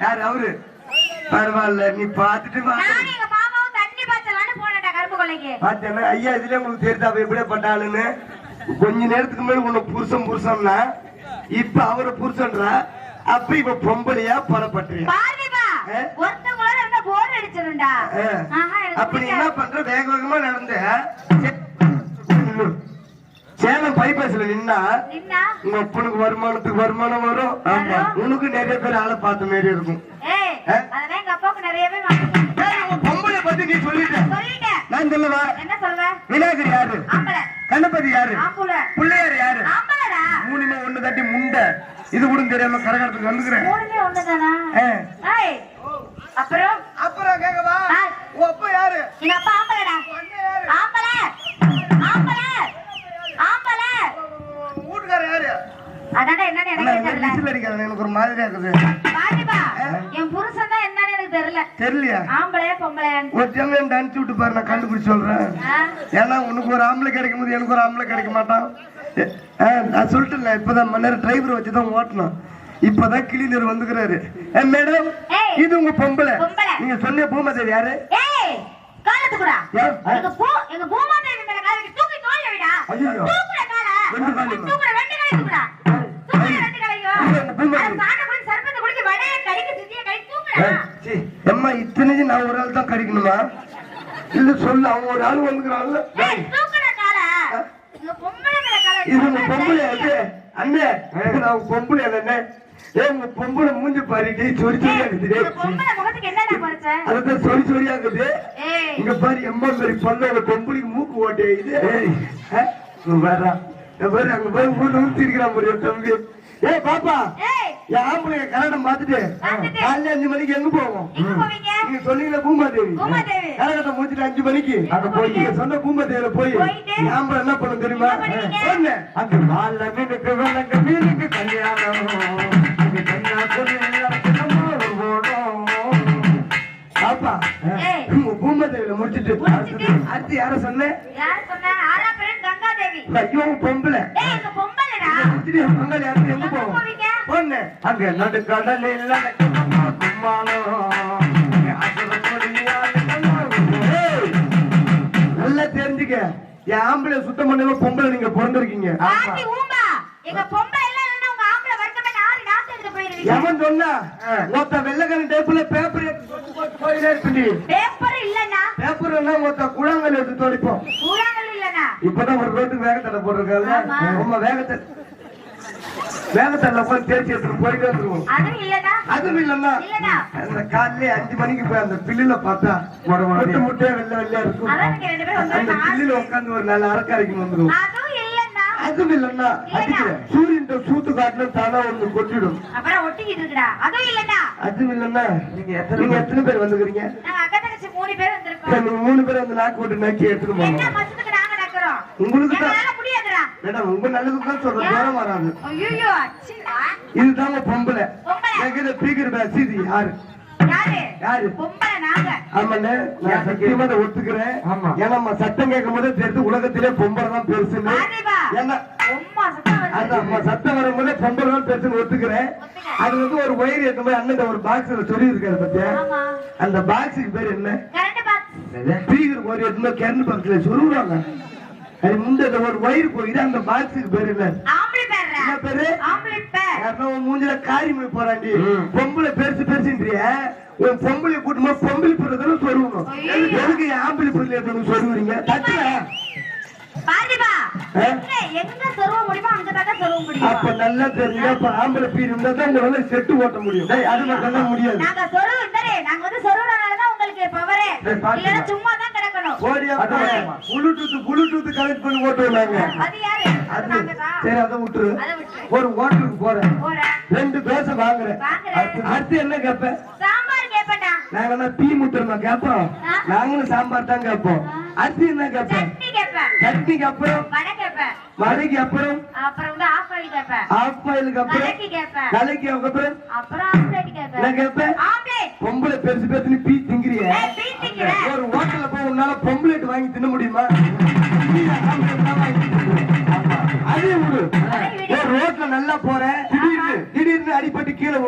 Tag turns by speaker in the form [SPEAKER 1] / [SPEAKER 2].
[SPEAKER 1] யாரு அவரு? பரவாயில்ல நீ பாத்துட்டு வா.
[SPEAKER 2] நானும் எங்க மாமாவும் தண்ணி பாய்ச்சலான்னு போனேன்டா கருப்பு கொள்ளைக்கு.
[SPEAKER 1] பாத்தேன்னா ஐயா இதுல உங்களுக்கு தெரியுதா அவ எப்படியே பட்டாளுன்னு? கொஞ்ச நேரத்துக்கு முன்னாடி உன்னை புருஷன் புருஷன்னா இப்ப அவரை புருஷன்றா? அப்ப இப்ப பொம்பளையா பரப்பட்டுறியா அப்ப நீ என்ன. பண்ற? வேக வேகமா நடந்து பைபாஸ்ல நின்னா
[SPEAKER 2] நின்னா?
[SPEAKER 1] உங்க அப்பனுக்கு வருமானத்துக்கு வருமானம் வரும். ஆமா. உனக்கு நிறைய பேர் ஆளை பார்த்த மாதிரி இருக்கும்.
[SPEAKER 2] ஏய்
[SPEAKER 1] ஆ?
[SPEAKER 2] அதெல்லாம் எங்க அப்பாவுக்கு நிறையவே வாங்கிட்டேன்
[SPEAKER 1] ஏய், உன் பொம்பளை பத்தி நீ சொல்லிட்ட.
[SPEAKER 2] சொல்லிட்டேன்.
[SPEAKER 1] நான் சொல்லவா விநாயகர் யாரு?
[SPEAKER 2] ஆம்பளை.
[SPEAKER 1] கணபதி யாரு? பிள்ளையார் யாரு?
[SPEAKER 2] ஆம்பளடா.
[SPEAKER 1] மூணுமே ஒண்ணு தட்டி முண்டை. இது கூட தெரியாம கரகாட்டத்துக்கு வந்துக்கிறேன்.
[SPEAKER 2] அப்புறம்?
[SPEAKER 1] அப்புறம் கேக்கவா. உன் அப்பா யாரு?
[SPEAKER 2] எங்க அப்பா ஆம்பளடா
[SPEAKER 1] அண்ணன் யாரு
[SPEAKER 2] ஆம்பளை ஆம்பளை ஆம்பளை
[SPEAKER 1] வீட்டுக்காரர் யாரு
[SPEAKER 2] அதான்டா என்னன்னு
[SPEAKER 1] அண்ணா,
[SPEAKER 2] எனக்கு
[SPEAKER 1] இந்த
[SPEAKER 2] தெரியல
[SPEAKER 1] விசில் அடிக்காத எனக்கு ஒரு மாதிரியா இருக்குது.
[SPEAKER 2] பாட்டிப்பா என் புருஷன் தான் என்னன்னு எனக்கு தெரியல.
[SPEAKER 1] தெரியலையா?
[SPEAKER 2] ஆம்பளையா பொம்பளையான்னு.
[SPEAKER 1] ஒரு டைம் என் அனுப்பிச்சு விட்டு பாரு நான் கண்டுபிடிச்சு சொல்றேன்? ஏன்னா உனக்கு ஒரு ஆம்பளை கிடைக்கும் போது எனக்கு ஒரு ஆம்பளை கிடைக்க மாட்டான். நான் சொல்லிட்டேன்ல இப்பதான் மணி நேரம் டிரைவர் வச்சு தான் ஓட்டணும். இப்பதான் கிளீனர் வந்துக்கிறாரு. மேடம். இது உங்க பொம்பளை. நீங்க சொன்ன பூமாதேவி யாரு?
[SPEAKER 2] எங்க பூ எங்க பூமாதேவி மேல கால வச்சு தூக்கி தோல்ல விடா.
[SPEAKER 1] ஐயையோ.
[SPEAKER 2] தூக்குற கால.
[SPEAKER 1] அம்மா இத்தனைக்கு நான் ஒரு ஆள் தான் கிடைக்கணுமா? இல்ல சொல்லு அவன் ஒரு ஆள் வந்துக்கிறான்ல இது உங்க பொம்பளை அது. அண்ணே நான் பொம்பளை அண்ணே. ஏ உங்க பொம்பளை மூஞ்சி பாருடி சொறி சொறியா இருக்குது அதான் சொறி சொறியா இருக்குது இங்க பாரு எம்மா மாதிரி பண்ண பொம்பளைக்கு மூக்கு ஓட்டே இது. வேற பாரு அங்க பாரு மூணு ஊத்தி இருக்கிறான் என் தம்பி. ஏய் பாப்பா. என் ஆம்பளை கரடம் பார்த்துட்டு. காலையில அஞ்சு மணிக்கு எங்க போவோம்? நீங்க சொன்னீங்களா பூமாதேவி. கரகத்தை முடிச்சுட்டு அஞ்சு மணிக்கு. அங்க போய் நீங்க சொன்ன பூமாதேவியில போய் ஆம்பளை என்ன பண்ண தெரியுமா? சொன்னேன் அங்க வாழ மீனுக்கு விளங்க மீனுக்கு கல்யாணம். பாப்பா பூமாதேவியில முடிச்சிட்டு. அடுத்து யார சொன்னேன்
[SPEAKER 2] சொன்னா?
[SPEAKER 1] ஐயோ பொம்பளை.
[SPEAKER 2] ஏய் எங்க
[SPEAKER 1] போவோம்? அங்க நடுக்கடலில் நடக்குமா கும்மாளம் நல்லா தெரிஞ்சுக்க. என் ஆம்பளை சுத்தம் பண்ணவே பொம்பளை நீங்க பிறந்திருக்கீங்க. எவன் சொன்னா? மொத்த வெள்ளக்காரன் டேப்புல பேப்பர் எடுத்து போட்டு போயிட்டே இருப்பி
[SPEAKER 2] பேப்பர் இல்லன்னா?
[SPEAKER 1] பேப்பர் எல்லாம் மொத்த குழாங்கல் எடுத்து தொலைப்போம்
[SPEAKER 2] இல்லனா
[SPEAKER 1] இப்பதான் ஒரு ரோட்டுக்கு வேகத்தடை போட்டிருக்காங்க. ரொம்ப வேகத்தை வேகத்தடை போய் தேய்ச்சி எடுத்துட்டு போயிட்டே இருந்துருவோம்.
[SPEAKER 2] அதுவும்
[SPEAKER 1] அந்த காலையில அஞ்சு மணிக்கு போய் அந்த பில்லுல பார்த்தா முட்டை முட்டையா வெள்ளை வெள்ளையா இருக்கும். அந்த
[SPEAKER 2] வந்து
[SPEAKER 1] பில்லுல உட்கார்ந்து ஒரு நாலு அரக்கரைக்கு வந்துடும்
[SPEAKER 2] அதுவும் இல்லன்னா
[SPEAKER 1] சூரியன் சூத்து காட்டுல தானா ஒண்ணு கொட்டிடும்.
[SPEAKER 2] அப்புறம் ஒட்டிக்கிட்டு இருக்குடா. அதுவும் இல்லனா
[SPEAKER 1] அதுவும் இல்லன்னா நீங்க எத்தனை நீங்க எத்தனை பேர் வந்துக்கிறீங்க?
[SPEAKER 2] மூணு பேர்
[SPEAKER 1] சரி,
[SPEAKER 2] வந்திருக்கோம்
[SPEAKER 1] நீங்க மூணு பேர் அந்த நாக்கு விட்டு நக்கி எடுத்துட்டு போங்க. உங்களுக்கு தான். மேடம் உங்க நல்லதுக்கு தான் சொல்றேன் தூரம் வராது. இதுதாங்க பொம்பளை. என்கிட்ட பீக்கர் பேசி இது யாரு?
[SPEAKER 2] யாரு?
[SPEAKER 1] ஆமாண்ணே நான் சத்தியமா அதை ஒத்துக்கிறேன். ஏன்னா நம்ம சத்தம் கேட்கும் போதே தெரிஞ்சு உலகத்திலே பொம்பளை தான் பெருசுன்னு. ஏன்னா
[SPEAKER 2] சத்தம்
[SPEAKER 1] வரும்போதே பொம்பளை தான் பெருசுன்னு ஒத்துக்கிறேன்.
[SPEAKER 2] ஒத்துக்க.
[SPEAKER 1] அது வந்து ஒரு ஒயர் ஏற்ற மாதிரி அண்ணன் ஒரு பாக்ஸ்ல சொல்லி இருக்காரு பத்தியா? அந்த பாக்ஸுக்கு பேர் என்ன?
[SPEAKER 2] கரண்ட் பாக்ஸ்
[SPEAKER 1] பீகர் ஒரு ஏற்ற மாதிரி கரண்ட் பாக்ஸ்ல அது முந்த ஒரு ஒயர் போயிது அந்த பாக்ஸுக்கு பேர் என்ன?
[SPEAKER 2] ஆம்பளை பேர்ரா?
[SPEAKER 1] என்ன பேரு?
[SPEAKER 2] ஆம்பளை பேர்.
[SPEAKER 1] யாருன்னா உன் மூஞ்சில காரி போய் போறாண்டி. பொம்பளை பெருசு பெருசுன்றிய. உன் பொம்பளை கூட்டமா பொம்பளை பிறகு சொருவணும். எதுக்கு ஆம்பளை பிள்ளை எடுத்து சொருவுறீங்க தட்டுல அப்ப நல்லா தெரிஞ்சா அப்ப ஆம்பளை பீர் இருந்தா தான் உங்களால செட்டு ஓட்ட முடியும். டேய், அது மட்டும் முடியாது.
[SPEAKER 2] உங்களுக்கு பவரே. இல்லனா சும்மா தான் கிடக்கணும்.
[SPEAKER 1] புளுடூத் கனெக்ட் பண்ணி
[SPEAKER 2] அது யாரு?
[SPEAKER 1] சரி அதை விட்டுரு. ஒரு ஹோட்டலுக்கு போறேன்.
[SPEAKER 2] போறேன்.
[SPEAKER 1] ரெண்டு தோசை வாங்குறேன்.
[SPEAKER 2] வாங்குறேன்.
[SPEAKER 1] அடுத்து- என்ன கேப்பேன்
[SPEAKER 2] சாம்பார் கேப்படா
[SPEAKER 1] நாங்க முத்துறமா கேப்போம். நாங்களும் சாம்பார் தான் கேப்போம். அடுத்து என்ன கேப்பேன்
[SPEAKER 2] சட்னி கேப்பேன்.
[SPEAKER 1] சட்னிக்கு அப்புறம்? வடைக்கு அப்புறம்?
[SPEAKER 2] அப்புறம் வந்து ஆஃப் ஆயில் கேப்பேன்.
[SPEAKER 1] ஆஃப் பாயிலுக்கு அப்புறம்?
[SPEAKER 2] கலக்கி ஆம்லேட் கேப்பேன்.
[SPEAKER 1] பொம்பளை பெருசு பெருசுன்னு பீ ஒரு ஹோட்டல்ல போய் உன்னால பொம்பளைட்டு வாங்கி தின்ன முடியுமா. அதே. ஒரு ரோட்ல நல்லா போற திடீர்னு திடீர்னு அடிபட்டு கீழே.